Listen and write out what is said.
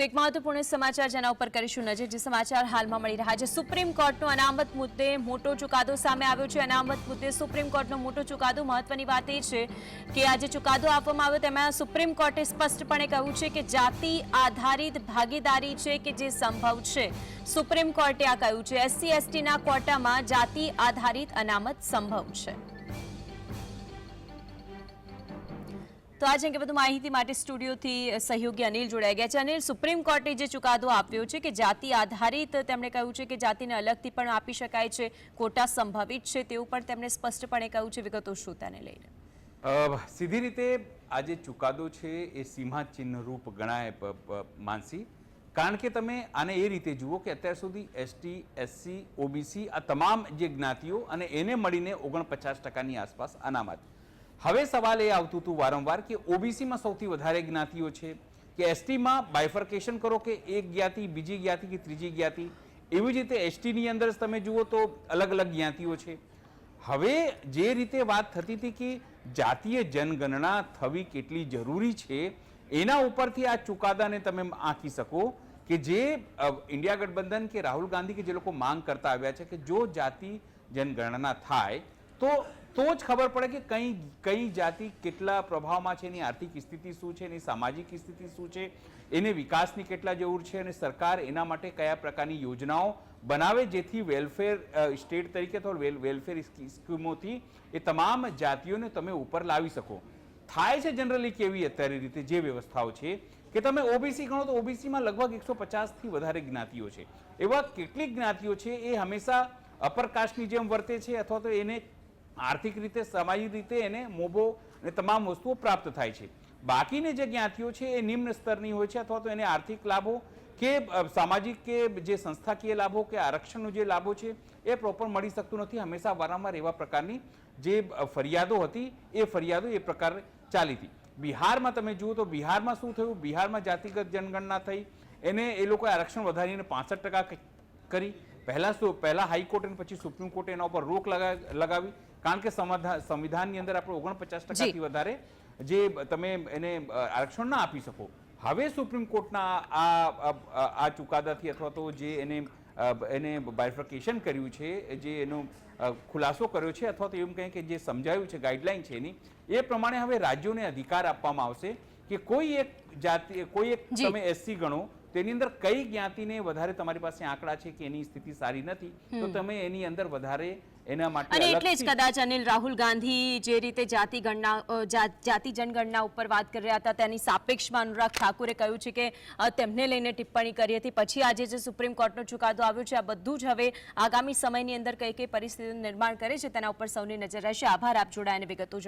તો એક મહત્વપૂર્ણ સમાચાર જેના ઉપર કરીશું નજર, જે સમાચાર હાલમાં મળી રહ્યા છે. સુપ્રીમ કોર્ટનો અનામત મુદ્દે મોટો ચુકાદો સામે આવ્યો છે. અનામત મુદ્દે સુપ્રીમ કોર્ટનો મોટો ચુકાદો મહત્વની વાત એ છે કે આજે ચુકાદો આપવામાં આવ્યો, તેમાં સુપ્રીમ કોર્ટે સ્પષ્ટપણે કહ્યું છે કે જાતિ આધારિત ભાગીદારી છે કે જે સંભવ છે. સુપ્રીમ કોર્ટે આ કહ્યું છે. એસસી, એસટીના કોટામાં જાતિ આધારિત અનામત સંભવ છે. તો આજે અંગે વધુ માહિતી માટે સ્ટુડિયોથી સહયોગી અનિલ જોડાઈ ગયા છે. અનિલ, સુપ્રીમ કોર્ટે જે ચુકાદો આપ્યો છે કે જાતિ આધારિત, તેમણે કહ્યું છે કે જાતિને અલગથી પણ આપી શકાય છે, કોટા સંભવિત છે તેવું પણ તેમણે સ્પષ્ટપણે કહ્યું છે વિગતો શું તેને લઈને? સીધી રીતે આ જે ચુકાદો છે એ સીમાચિહ્ન રૂપ ગણાય માનસી. કારણ કે તમે આને એ રીતે જુઓ કે અત્યાર સુધી એસટી એસસી ઓબીસી આ તમામ જે જ્ઞાતિઓ અને એને મળીને ઓગણપચાસ ટકાની આસપાસ અનામત. હવે સવાલ એ આવતું હતું વારંવાર કે ઓબીસીમાં સૌથી વધારે જ્ઞાતિઓ છે, કે એસટીમાં બાયફર્કેશન કરો કે એક જ્ઞાતિ, બીજી જ્ઞાતિ કે ત્રીજી જ્ઞાતિ? એવી જ રીતે એસટીની અંદર તમે જુઓ તો અલગ અલગ જ્ઞાતિઓ છે. હવે જે રીતે વાત થતી હતી કે જાતીય જનગણના થવી કેટલી જરૂરી છે, એના ઉપરથી આ ચુકાદાને તમે આંકી શકો કે જે ઇન્ડિયા ગઠબંધન કે રાહુલ ગાંધી કે જે લોકો માંગ કરતા આવ્યા છે કે જો જાતિ જનગણના થાય, તો તો જ ખબર પડે કે કઈ કઈ જાતિ કેટલા પ્રભાવમાં છે, એની આર્થિક સ્થિતિ શું છે, એની સામાજિક સ્થિતિ શું છે, એને વિકાસની કેટલા જરૂર છે અને સરકાર એના માટે કયા પ્રકારની યોજનાઓ બનાવે જેથી વેલફેર સ્ટેટ તરીકે અથવા વેલ, વેલફેર સ્કીમોથી એ તમામ જાતિઓને તમે ઉપર લાવી શકો. થાય છે જનરલી કેવી અત્યારે રીતે જે વ્યવસ્થાઓ છે કે તમે ઓબીસી ગણો તો ઓબીસીમાં લગભગ એકસો પચાસથી વધારે જ્ઞાતિઓ છે. એવા કેટલીક જ્ઞાતિઓ છે એ હંમેશા અપર કાસ્ટની જેમ વર્તે છે અથવા તો એને આર્થિક રીતે, સામાજિક રીતે એને મોભો અને તમામ વસ્તુઓ પ્રાપ્ત થાય છે. બાકીની જે જ્ઞાતિઓ છે એ નિમ્ન સ્તરની હોય છે અથવા તો એને આર્થિક લાભો કે સામાજિક કે જે સંસ્થાકીય લાભો કે આરક્ષણનો જે લાભો છે એ પ્રોપર મળી શકતું નથી. હંમેશા વારંવાર એવા પ્રકારની જે ફરિયાદો હતી એ ફરિયાદો એ પ્રકારે ચાલી હતી. બિહારમાં તમે જુઓ તો બિહારમાં શું થયું? બિહારમાં જાતિગત જનગણના થઈ. એને એ લોકોએ આરક્ષણ વધારીને પાસઠ ટકા કરી. પહેલાં શું, પહેલાં હાઈકોર્ટ પછી સુપ્રીમ કોર્ટે એના ઉપર રોક લગા- લગાવી. કારણ કે સંવિધાનની અંદર આપણે ઓગણપચાસ ટકાથી વધારે જે તમે એને આરક્ષણ ના આપી શકો. હવે સુપ્રીમ કોર્ટના આ આ- આ- આ ચુકાદાથી અથવા તો જે એને એને બાયફર્કેશન કર્યું છે જે એનો ખુલાસો કર્યો છે અથવા તો એમ કહે કે જે સમજાયું છે ગાઈડલાઈન છે એની એ પ્રમાણે હવે રાજ્યોને અધિકાર આપવામાં આવશે કે કોઈ એક જાતિ કોઈ એક તમે એસસી ગણો તેની અંદર કઈ જ્ઞાતિને વધારે તમારી પાસે આંકડા છે કે એની સ્થિતિ સારી નથી તો તમે એની અંદર વધારે એના માટે અને એટલે જ કદાચ અનિલ રાહુલ ગાંધી જે રીતે જાતિ ગણના જાતિ જનગણના ઉપર વાત કરી રહ્યા હતા તેની સાપેક્ષમાં અનુરાગ ઠાકુરે કહ્યું છે કે તેમને લઈને ટિપ્પણી કરી હતી. પછી આજે જે સુપ્રીમ કોર્ટનો ચુકાદો આવ્યો છે આ બધું જ હવે આગામી સમયની અંદર કઈ કઈ પરિસ્થિતિનું નિર્માણ કરે છે તેના ઉપર સૌની નજર રહેશે. આભાર આપ જોડાયને વિગતો.